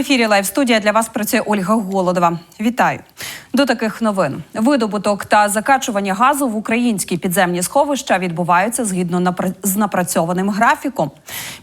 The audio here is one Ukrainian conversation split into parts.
ефірі Лайв студія для вас працює Ольга Голодова. Вітаю до таких новин. Видобуток та закачування газу в українські підземні сховища відбуваються згідно з напрацьованим графіком.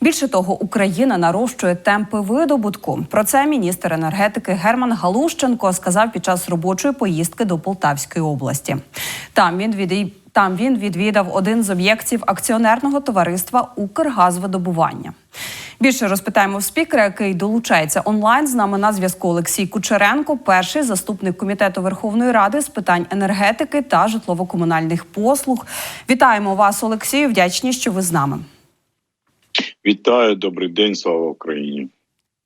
Більше того, Україна нарощує темпи видобутку. Про це міністр енергетики Герман Галущенко сказав під час робочої поїздки до Полтавської області. Там він від там він відвідав один з об'єктів акціонерного товариства Укргазвидобування. Більше розпитаємо в спікера, який долучається онлайн. З нами на зв'язку Олексій Кучеренко, перший заступник комітету Верховної Ради з питань енергетики та житлово-комунальних послуг. Вітаємо вас, Олексію. Вдячні, що ви з нами. Вітаю, добрий день, слава Україні.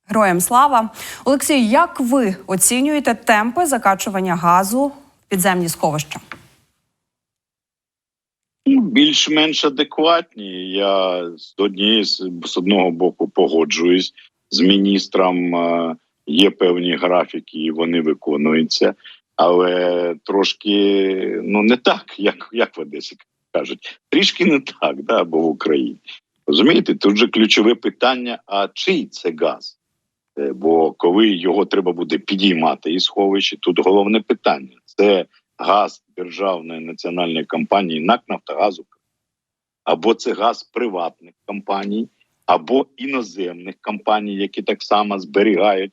Героям слава. Олексій, як ви оцінюєте темпи закачування газу в підземні сховища? Більш-менш адекватні. Я з однієї з одного боку погоджуюсь з міністром. е, Є певні графіки, і вони виконуються, але трошки ну не так, як, як в Одесі кажуть. Трішки не так, да, або в Україні. Розумієте, тут же ключове питання: а чий це газ? Е, Бо коли його треба буде підіймати із сховища, тут головне питання: це газ державної національної компанії НАК Нафтогазу, або це газ приватних компаній, або іноземних компаній, які так само зберігають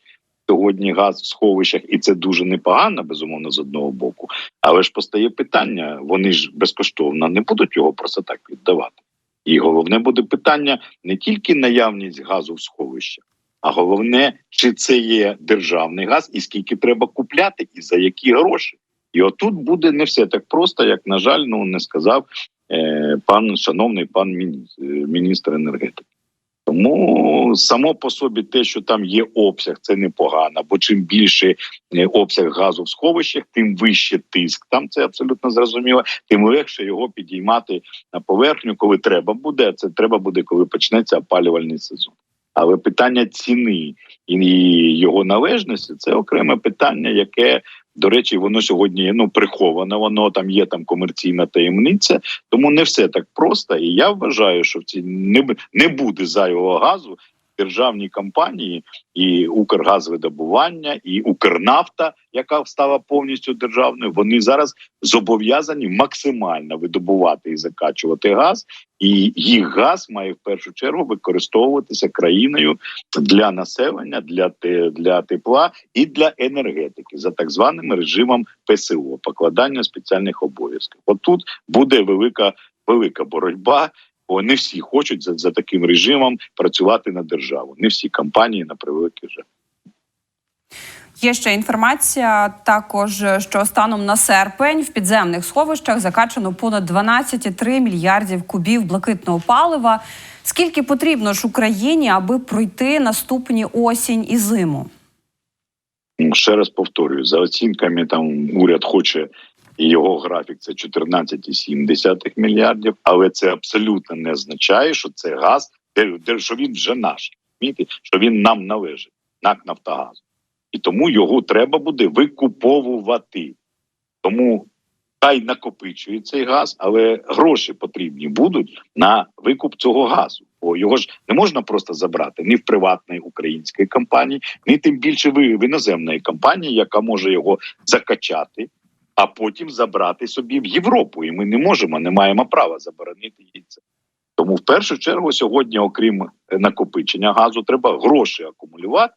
сьогодні газ в сховищах, і це дуже непогано, безумовно, з одного боку. Але ж постає питання: вони ж безкоштовно не будуть його просто так віддавати. І головне буде питання не тільки наявність газу в сховищах, а головне, чи це є державний газ, і скільки треба купляти, і за які гроші. І отут буде не все так просто, як на жаль, ну не сказав е, пан шановний пан міністр, міністр енергетики. Тому само по собі те, що там є обсяг, це непогано. Бо чим більше е, обсяг газу в сховищах, тим вище тиск. Там це абсолютно зрозуміло, тим легше його підіймати на поверхню, коли треба буде. Це треба буде, коли почнеться опалювальний сезон. Але питання ціни і його належності це окреме питання, яке до речі, воно сьогодні ну приховане. Воно там є там комерційна таємниця, тому не все так просто. І я вважаю, що в ці не, не буде зайвого газу. Державні компанії і Укргазвидобування, і Укрнафта, яка стала повністю державною, вони зараз зобов'язані максимально видобувати і закачувати газ, і їх газ має в першу чергу використовуватися країною для населення, для для тепла і для енергетики за так званим режимом ПСО покладання спеціальних обов'язків. Отут буде велика велика боротьба. Бо не всі хочуть за, за таким режимом працювати на державу. Не всі компанії на превеликий жаль. Є ще інформація також, що станом на серпень в підземних сховищах закачано понад 12,3 мільярдів кубів блакитного палива. Скільки потрібно ж Україні, аби пройти наступні осінь і зиму? Ще раз повторюю, за оцінками там уряд хоче його графік це 14,7 мільярдів, але це абсолютно не означає, що це газ, що він вже наш. Що він нам належить, НАК Нафтогазу. І тому його треба буде викуповувати. Тому хай накопичує цей газ, але гроші потрібні будуть на викуп цього газу. Бо його ж не можна просто забрати ні в приватної української компанії, ні тим більше в іноземної компанії, яка може його закачати, а потім забрати собі в Європу. І ми не можемо, не маємо права заборонити їй це. Тому в першу чергу сьогодні, окрім е, накопичення газу, треба гроші акумулювати.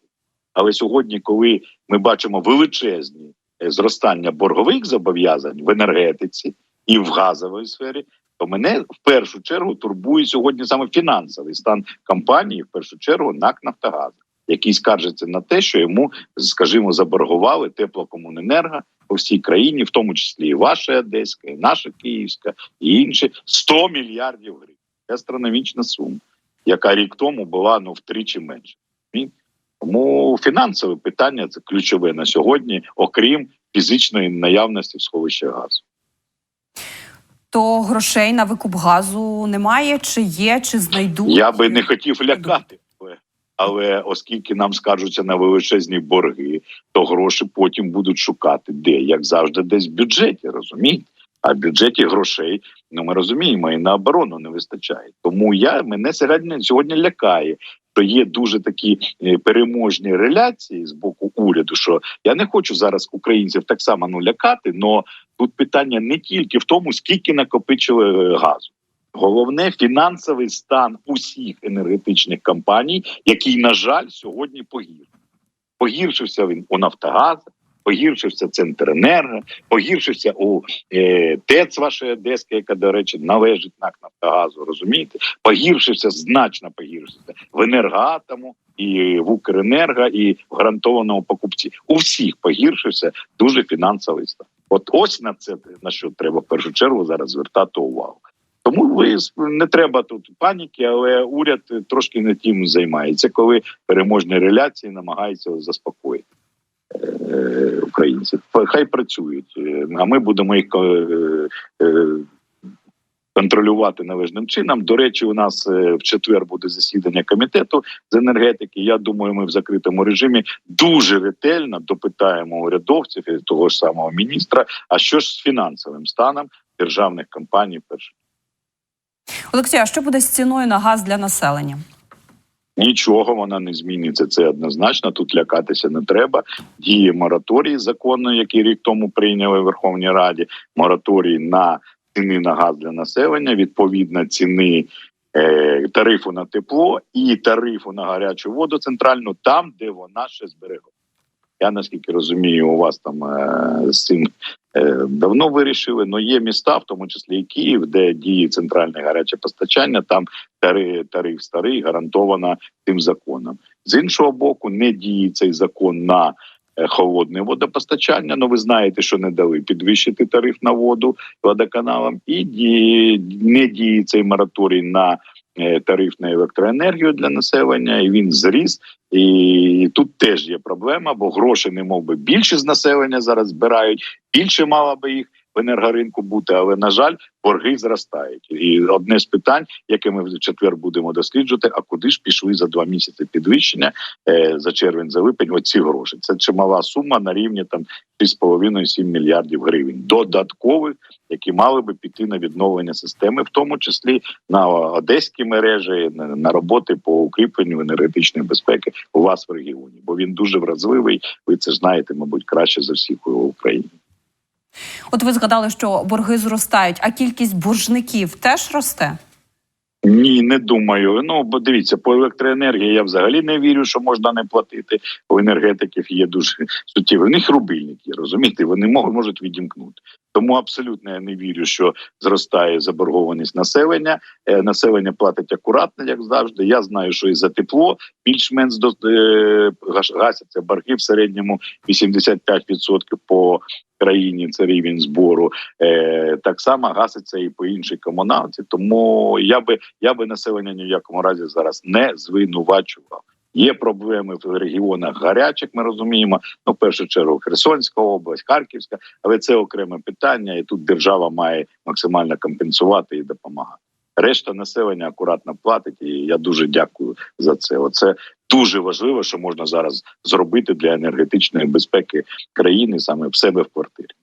Але сьогодні, коли ми бачимо величезні е, зростання боргових зобов'язань в енергетиці і в газовій сфері, то мене в першу чергу турбує сьогодні саме фінансовий стан компанії, в першу чергу НАК Нафтогаз, який скаржиться на те, що йому, скажімо, заборгували теплокомуненерго по всій країні, в тому числі і ваша Одеська, і наша Київська, і інші 100 мільярдів гривень. Це астрономічна сума, яка рік тому була ну втричі менше. Тому фінансове питання це ключове на сьогодні, окрім фізичної наявності в сховищі газу. То грошей на викуп газу немає, чи є, чи знайдуть? Я би не хотів лякати, але, оскільки нам скаржуться на величезні борги, то гроші потім будуть шукати де, як завжди, десь в бюджеті, розумієте? А в бюджеті грошей, ну ми розуміємо, і на оборону не вистачає. Тому я мене сьогодні сьогодні лякає, що є дуже такі е, переможні реляції з боку уряду. Що я не хочу зараз українців так само ну лякати, але тут питання не тільки в тому, скільки накопичили е, газу. Головне фінансовий стан усіх енергетичних компаній, який, на жаль, сьогодні погіршився. Погіршився він у Нафтогаза, погіршився Центренерго, погіршився у е, ТЕЦ вашої Одеська, яка, до речі, належить НАК Нафтогазу, розумієте? Погіршився, значно погіршився в енергоатому і в Укренерго, і в гарантованому покупці. У всіх погіршився дуже фінансовий стан. От ось на це на що треба в першу чергу зараз звертати увагу. Тому ви не треба тут паніки, але уряд трошки не тим займається, коли переможні реляції намагаються заспокоїти е, українців. Хай працюють, а ми будемо їх е, е, контролювати належним чином. До речі, у нас в четвер буде засідання комітету з енергетики. Я думаю, ми в закритому режимі дуже ретельно допитаємо урядовців і того ж самого міністра. А що ж з фінансовим станом державних компаній? Перше Олексій, а що буде з ціною на газ для населення? Нічого вона не зміниться. Це однозначно. Тут лякатися не треба. Діє мораторій закону, який рік тому прийняли в Верховній Раді. Мораторій на ціни на газ для населення, відповідно ціни е, тарифу на тепло і тарифу на гарячу воду центральну, там, де вона ще зберегла. Я наскільки розумію, у вас там е, з цим е, давно вирішили. але є міста, в тому числі і Київ, де діє центральне гаряче постачання. Там тариф, тариф старий гарантовано цим законом. З іншого боку, не діє цей закон на е, холодне водопостачання. Ну ви знаєте, що не дали підвищити тариф на воду водоканалам, і не діє цей мораторій на е, тариф на електроенергію для населення. І він зріс. І тут теж є проблема, бо гроші не би більше з населення зараз збирають. Більше мала би їх в енергоринку бути, але на жаль, борги зростають. І одне з питань, яке ми в четвер будемо досліджувати: а куди ж пішли за два місяці підвищення е, за червень, за липень? Оці гроші. Це чимала сума на рівні там 6,5-7 мільярдів гривень додаткових, які мали би піти на відновлення системи, в тому числі на одеські мережі, на роботи по укріпленню енергетичної безпеки у вас в регіоні, бо він дуже вразливий. Ви це знаєте, мабуть, краще за всіх в Україні. От ви згадали, що борги зростають, а кількість боржників теж росте. Ні, не думаю. Ну бо дивіться, по електроенергії я взагалі не вірю, що можна не платити. У енергетиків є дуже суттєві. У них рубильники, розумієте, вони можуть, відімкнути. Тому абсолютно я не вірю, що зростає заборгованість населення. Е, населення платить акуратно, як завжди. Я знаю, що і за тепло більш-менш до е, гасяться борги в середньому 85% по країні. Це рівень збору. Е, так само гаситься і по іншій комуналці. Тому я би я би населення ні в якому разі зараз не звинувачував. Є проблеми в регіонах гарячих. Ми розуміємо. Ну, в першу чергу, Херсонська область, Харківська, але це окреме питання, і тут держава має максимально компенсувати і допомагати. Решта населення акуратно платить, і я дуже дякую за це. Оце дуже важливо, що можна зараз зробити для енергетичної безпеки країни саме в себе в квартирі.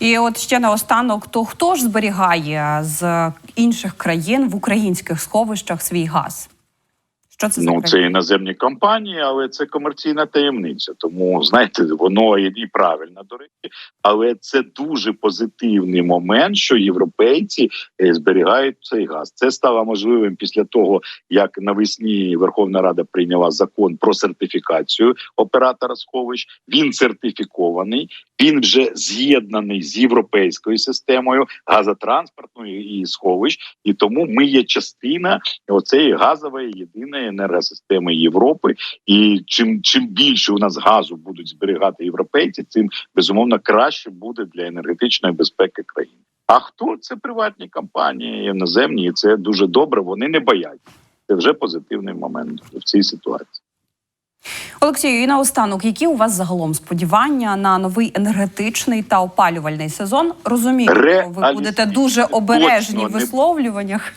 І от ще наостанок, то хто ж зберігає з інших країн в українських сховищах свій газ? Що це за Ну це іноземні компанії, але це комерційна таємниця. Тому знаєте, воно і, і правильно до речі, але це дуже позитивний момент, що європейці е, зберігають цей газ. Це стало можливим після того, як навесні Верховна Рада прийняла закон про сертифікацію оператора сховищ. Він сертифікований, він вже з'єднаний з європейською системою газотранспортною і сховищ, і тому ми є частина оцеї газової єдиної енергосистеми Європи. І чим чим більше у нас газу будуть зберігати європейці, тим безумовно краще буде для енергетичної безпеки країни. А хто це приватні компанії іноземні? І це дуже добре. Вони не бояться. Це вже позитивний момент в цій ситуації. Олексію, і наостанок, які у вас загалом сподівання на новий енергетичний та опалювальний сезон? Розумію, що ви будете дуже обережні в висловлюваннях.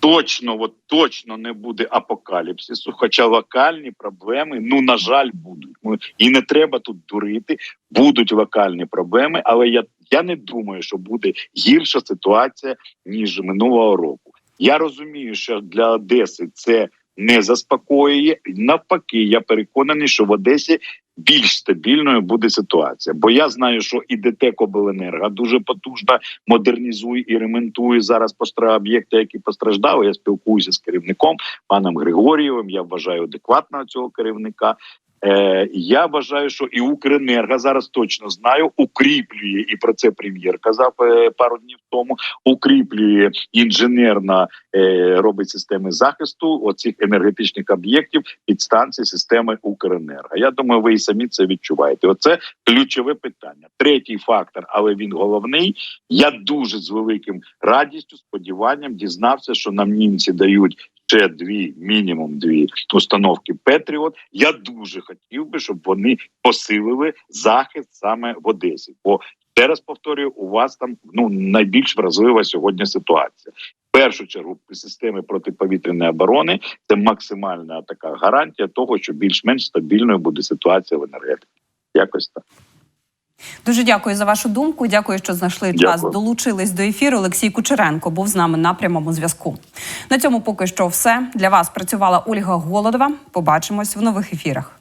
Точно, от точно не буде апокаліпсису, хоча локальні проблеми, ну на жаль, будуть. І не треба тут дурити. Будуть локальні проблеми, але я, я не думаю, що буде гірша ситуація ніж минулого року. Я розумію, що для Одеси це не заспокоює. Навпаки, я переконаний, що в Одесі більш стабільною буде ситуація. Бо я знаю, що і ДТЕК Обленерго дуже потужно модернізує і ремонтує зараз об'єкти, які постраждали. Я спілкуюся з керівником паном Григорієвим. Я вважаю адекватного цього керівника. Е, я вважаю, що і Укренерго зараз точно знаю, укріплює і про це прем'єр казав е, пару днів тому. Укріплює інженерно е, робить системи захисту оцих енергетичних об'єктів підстанцій системи Укренерго. Я думаю, ви і самі це відчуваєте. Оце ключове питання. Третій фактор, але він головний. Я дуже з великим радістю, сподіванням дізнався, що нам німці дають ще дві, мінімум дві установки Петріот. Я дуже хотів би, щоб вони посилили захист саме в Одесі. Бо ще раз повторюю, у вас там ну найбільш вразлива сьогодні ситуація. В першу чергу системи протиповітряної оборони це максимальна така гарантія того, що більш-менш стабільною буде ситуація в енергетиці. Якось так. Дуже дякую за вашу думку. Дякую, що знайшли час. Долучились до ефіру. Олексій Кучеренко був з нами на прямому зв'язку. На цьому поки що все для вас працювала Ольга Голодова. Побачимось в нових ефірах.